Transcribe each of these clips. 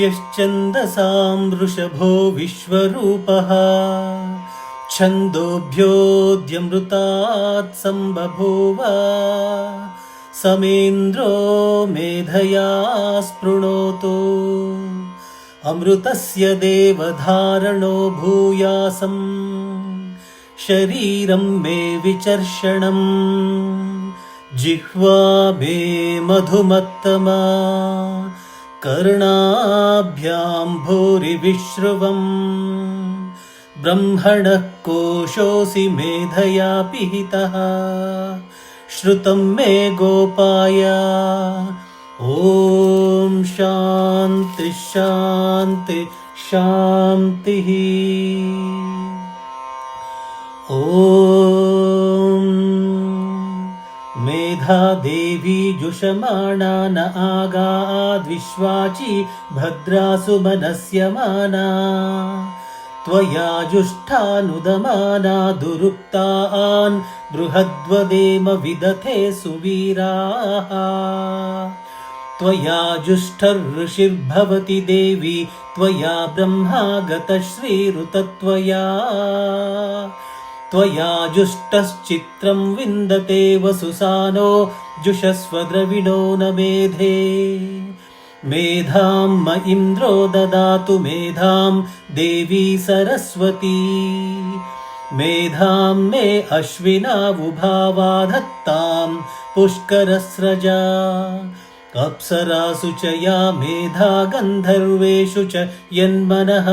यश्चन्दसां वृषभो विश्वरूपः छन्दोभ्योऽद्यमृतात् सम्बभूव समेन्द्रो मेधया स्पृणोतु अमृतस्य देवधारणो भूयासम् शरीरं मे विचर्षणम्। जिह्वा मे मधुमत्तमा। कर्णाभ्यां भूरिविश्रुवम्। ब्रह्मणः कोशोऽसि मेधया पिहितः। श्रुतं मे गोपाय। ॐ शान्ति शान्ति शान्तिः ॐ मेधा देवी जुषमाणा न आगाद्विश्वाची भद्रासु मनस्यमाना त्वया जुष्ठानुदमाना दुरुक्तान् बृहद्वदेम विदथे सुवीराः। त्वया जुष्ठर्षिर्भवति देवी त्वया ब्रह्मा गतश्रीरुतत्वया त्वया जुष्टश्चित्रं विन्दते वसुसानो जुषस्व द्रविणो न मेधे। मेधां म इन्द्रो ददातु मेधां देवी सरस्वती। मेधां मे अश्विनावुभावा धत्तां पुष्करस्रजा। अप्सरासु च या मेधा गन्धर्वेषु च यन्मनः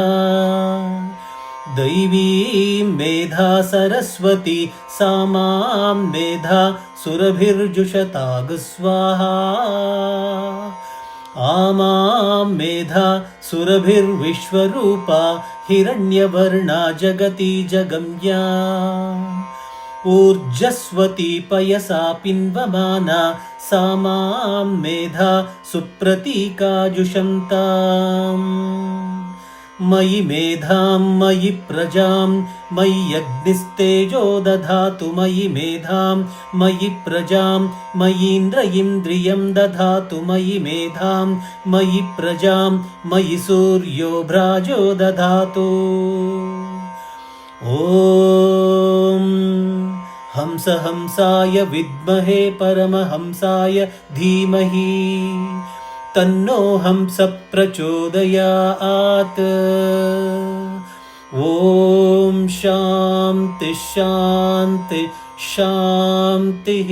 दैवी मेधा सरस्वती सा मां मेधा सुरभिर्जुषतागस्वाहा। आमां मेधा सुरभिर्विश्वरूपा हिरण्यवर्णा जगति जगम्या। ऊर्जस्वती पयसा पिन्वमाना सा मां मेधा सुप्रतीकाजुषन्ताम् मयि मेधां मयि प्रजां मयि अग्निस्तेजो दधातु मयि मेधां मयि प्रजां मयीन्द्र इन्द्रियं दधातु मयि मेधां मयि प्रजां मयि सूर्यो भ्राजो दधातु। ॐ हंसहंसाय विद्महे परमहंसाय धीमहि तन्नोऽहं प्रचोदयात्। ॐ शान्ति शान्ति शान्तिः